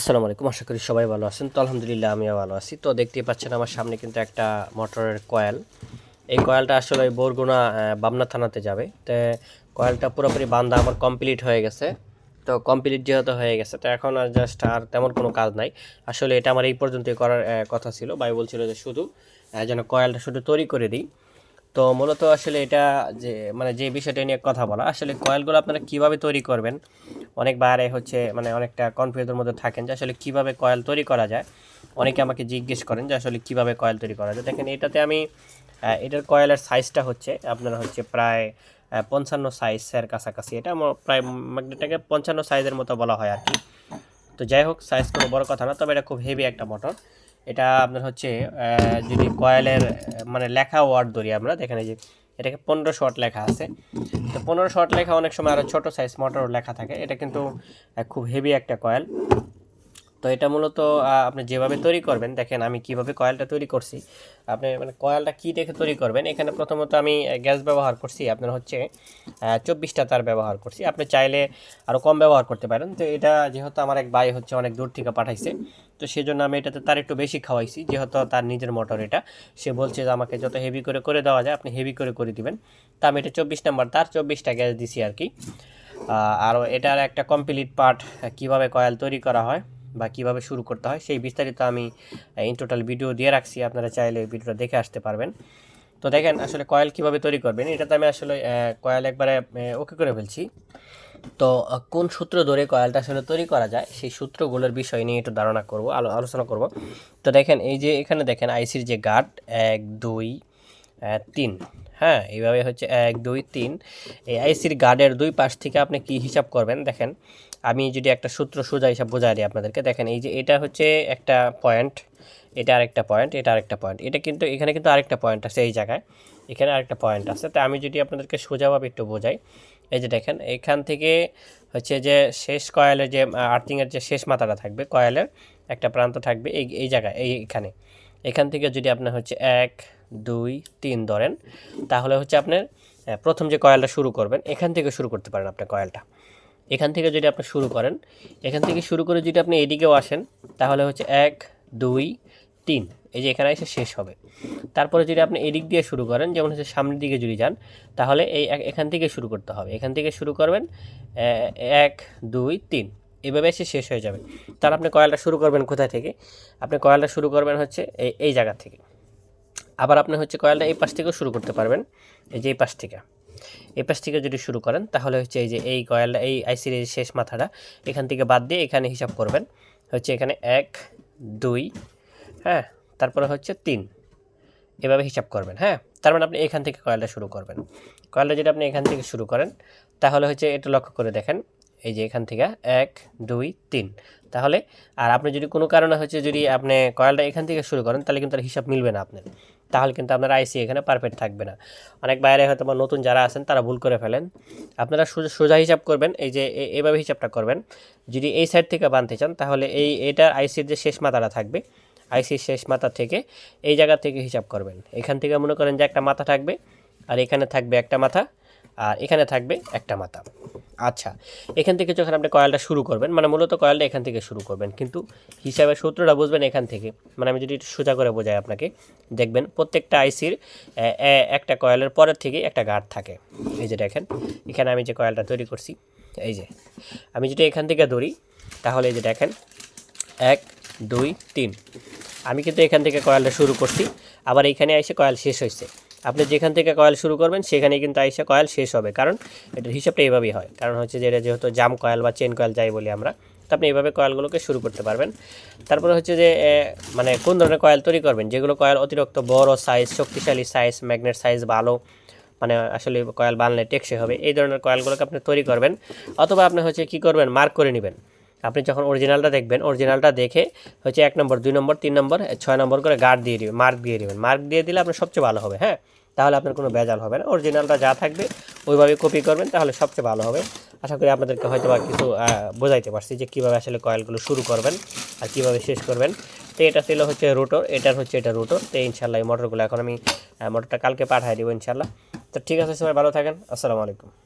আসসালামু আলাইকুম, আশা করি সবাই ভালো আছেন। তো আলহামদুলিল্লাহ, আমিও ভালো আছি। তো দেখতেই পাচ্ছেন আমার সামনে কিন্তু একটা মোটরের কয়েল। এই কয়েলটা আসলে বরগুনা বামনা থানাতে যাবে। তো কয়েলটা পুরোপুরি বান্ধা আমার কমপ্লিট হয়ে গেছে। তো কমপ্লিট যেহেতু হয়ে গেছে, তো এখন আর জাস্ট আর তেমন কোনো কাজ নাই। আসলে এটা আমার এই পর্যন্তই করার কথা ছিল। ভাই বলছিল যে শুধু যেন কয়েলটা শুধু তৈরি করে দিই। তো মূলত আসলে এটা যে মানে যে বিষয়টা নিয়ে কথা বলা, আসলে কয়েলগুলো আপনারা কীভাবে তৈরি করবেন? অনেক বাইরে হচ্ছে মানে অনেকটা কনফিউজের মধ্যে থাকেন যে আসলে কীভাবে কয়েল তৈরি করা যায়। অনেকে আমাকে জিজ্ঞেস করেন যে আসলে কীভাবে কয়েল তৈরি করা যায়। দেখেন, এটাতে আমি এটার কয়েলের সাইজটা হচ্ছে, আপনার হচ্ছে প্রায় পঞ্চান্ন সাইজের কাছাকাছি। এটা প্রায় ম্যাগনেটটাকে পঞ্চান্ন সাইজের মতো বলা হয় আর কি। তো যাই হোক সাইজ কোনো বড় কথা না, তবে এটা খুব হেভি একটা মোটর এটা আপনার হচ্ছে যদি কয়েলের মানে লেখা ওয়ার্ড ধরি আমরা, দেখেন এই যে, এটাকে পনেরো শর্ট লেখা আছে। তো পনেরো শর্ট লেখা অনেক সময় আরও ছোটো সাইজ মোটর লেখা থাকে। এটা কিন্তু খুব হেভি একটা কয়েল। তো এটা মূলত আপনি যেভাবে তৈরি করবেন, দেখেন আমি কীভাবে কয়েলটা তৈরি করছি। আপনি মানে কয়েলটা কী দেখে তৈরি করবেন, এখানে প্রথমত আমি গ্যাস ব্যবহার করছি, আপনার হচ্ছে চব্বিশটা তার ব্যবহার করছি। আপনি চাইলে আরও কম ব্যবহার করতে পারেন। তো এটা যেহেতু আমার এক ভাই হচ্ছে অনেক দূর থেকে পাঠাইছে, তো সেই জন্য আমি এটাতে তার একটু বেশি খাওয়াইছি, যেহেতু তার নিজের মোটর এটা। সে বলছে যে আমাকে যত হেভি করে করে দেওয়া যায়, আপনি হেভি করে করে দিবেন। তা আমি এটা চব্বিশ নাম্বার তার, চব্বিশটা গ্যাস দিছি আর কি। আর এটার একটা কমপ্লিট পার্ট কীভাবে কয়েল তৈরি করা হয়। বা কীভাবে শুরু করতে হয় সেই বিস্তারিত আমি ইন টোটাল ভিডিও দিয়ে রাখছি। আপনারা চাইলে ভিডিওটা দেখে আসতে পারবেন। তো দেখেন আসলে কয়েল কীভাবে তৈরি করবেন, এটাতে আমি আসলে কয়েল একবারে ওকে করে ফেলছি। তো কোন সূত্র ধরে কয়েলটা আসলে তৈরি করা যায় সেই সূত্রগুলোর বিষয় নিয়ে একটু ধারণা করব, আলো, আলোচনা করব। তো দেখেন এই যে এখানে দেখেন আইসির যে গার্ড এক, দুই তিন। হ্যাঁ এইভাবে হচ্ছে এক, দুই, তিন। এই আইসির গার্ডের দুই পাশ থেকে আপনি কি হিসাব করবেন? দেখেন, আমি যদি একটা সূত্র সোজা হিসাব বোঝাই দিই আপনাদেরকে। দেখেন, এই যে এটা হচ্ছে একটা পয়েন্ট এটা আরেকটা পয়েন্ট এটা আরেকটা পয়েন্ট এটা কিন্তু, এখানে কিন্তু আরেকটা পয়েন্ট আছে এই জায়গায়। এখানে আরেকটা পয়েন্ট আছে। তো আমি যদি আপনাদেরকে সোজাভাবে একটু বোঝাই, এই যে দেখেন, এখান থেকে হচ্ছে যে শেষ কয়েলের যে আর্থিংয়ের যে শেষ মাথাটা থাকবে, কয়েলের একটা প্রান্ত থাকবে এই এই জায়গায়, এই এখানে। এখান থেকে যদি আপনার হচ্ছে এক দুই, তিন ধরেন। তাহলে হচ্ছে আপনার প্রথম যে কয়েলটা শুরু করবেন, এখান থেকে শুরু করতে পারেন আপনার কয়েলটা। এখান থেকে যদি আপনি শুরু করেন, এখান থেকে শুরু করে যদি আপনি এদিকেও আসেন, তাহলে হচ্ছে এক, দুই, তিন, এই যে এখানে এসে শেষ হবে। তারপরে যদি আপনি এদিক দিয়ে শুরু করেন, যেমন হচ্ছে সামনের দিকে যদি যান, তাহলে এই এখান থেকে শুরু করতে হবে। এখান থেকে শুরু করবেন এক, দুই, তিন, এভাবে এসে শেষ হয়ে যাবে। তার আপনি কয়েলটা শুরু করবেন কোথায় থেকে? আপনি কয়েলটা শুরু করবেন হচ্ছে এই এই জায়গা থেকে। আবার আপনি হচ্ছে কয়েলটা এই পাশ থেকেও শুরু করতে পারবেন। এই যে এই পাশ থেকে। এই পাশ থেকে যদি শুরু করেন, তাহলে হচ্ছে এই যে এই কয়েলটা, এই আইসির শেষ মাথাটা, এখান থেকে বাদ দিয়ে এখানে হিসাব করবেন। হচ্ছে এখানে এক, দুই হ্যাঁ তারপরে হচ্ছে তিন। এভাবে হিসাব করবেন হ্যাঁ? তার মানে আপনি এখান থেকে কয়েলটা শুরু করবেন। কয়েলটা যদি আপনি এখান থেকে শুরু করেন, তাহলে হচ্ছে এটা লক্ষ্য করে দেখেন। এই যে এখান থেকে এক, দুই, তিন। তাহলে, আর আপনি যদি কোনো কারণে হচ্ছে যদি আপনি কয়েলটা এখান থেকে শুরু করেন, তাহলে কিন্তু আর হিসাব মিলবে না আপনার। তাহলে কিন্তু আপনার আইসি এখানে পারফেক্ট থাকবে না। অনেক বাইরে হয়তো বা নতুন যারা আছেন, তারা ভুল করে ফেলেন। আপনারা সোজা সোজা হিসাব করবেন, এই যে এভাবে হিসাবটা করবেন। যদি এই সাইড থেকে বানতে চান, তাহলে এই এটার আইসির যে শেষ মাথাটা থাকবে আইসির শেষ মাথা থেকে এই জায়গা থেকে হিসাব করবেন। এখান থেকে মনে করেন যে একটা মাথা থাকবে, আর এখানে থাকবে একটা মাথা। আর এখানে থাকবে একটা মাথা। আচ্ছা এখান থেকে যখন আপনি কয়েলটা শুরু করবেন মানে মূলত কয়েলটা এখান থেকে শুরু করবেন, কিন্তু হিসাবে সূত্রটা বুঝবেন এখান থেকে। মানে আমি যদি সোজা করে বোঝাই আপনাকে, দেখবেন প্রত্যেকটা আইসির একটা কয়েলের পরের থেকে একটা গার্ড থাকে। এই যে দেখেন, এখানে আমি যে কয়েলটা তৈরি করছি, এই যে, আমি যদি এখান থেকে ধরি, তাহলে এই যে দেখেন, এক, দুই, তিন। আমি কিন্তু এখান থেকে কয়েলটা শুরু করছি, আবার এইখানে এসে কয়েল শেষ হয়েছে। আপনি যেখান থেকে কয়েল শুরু করবেন সেখানে কিন্তু আইসা কয়েল শেষ হবে। কারণ এটার হিসাবটা এইভাবেই হয়। কারণ হচ্ছে যে এটা যেহেতু জাম কয়েল বা চেন কয়েল যাই বলি আমরা, তো আপনি এইভাবে কয়েলগুলোকে শুরু করতে পারবেন। তারপরে হচ্ছে যে মানে কোন ধরনের কয়েল তৈরি করবেন? যেগুলো কয়েল অতিরিক্ত বড় সাইজ শক্তিশালী সাইজ ম্যাগনেট সাইজ ভালো মানে আসলে কয়েল বানলে টেকসই হবে। এই ধরনের কয়েলগুলোকে আপনি তৈরি করবেন। অথবা আপনি হচ্ছে কি করবেন মার্ক করে নেবেন। আপনি যখন অরিজিনালটা দেখবেন অরিজিনালটা দেখে হচ্ছে এক নম্বর, দুই নম্বর, তিন নম্বর, ছয় নম্বর করে গার্ড দিয়ে দিবেন মার্ক দিয়ে দিবেন। মার্ক দিয়ে দিলে আপনার সবচেয়ে ভালো হবে হ্যাঁ? তাহলে আপনার কোনো বেজাল হবে না। অরিজিনালটা যা থাকবে ওইভাবে কপি করবেন, তাহলে সবচেয়ে ভালো হবে। আশা করি আপনাদেরকে হয়তো বা কিছু বোঝাইতে পারছি যে কীভাবে আসলে কয়েলগুলো শুরু করবেন আর কীভাবে শেষ করবেন। তো এটা ছিল হচ্ছে রোটর এটার হচ্ছে এটা রোটর তো ইনশাল্লাহ এই মোটরগুলো এখন আমি মোটরটা কালকে পাঠিয়ে দেবো ইনশাল্লাহ তো ঠিক আছে, সবাই ভালো থাকেন। আসসালামু আলাইকুম।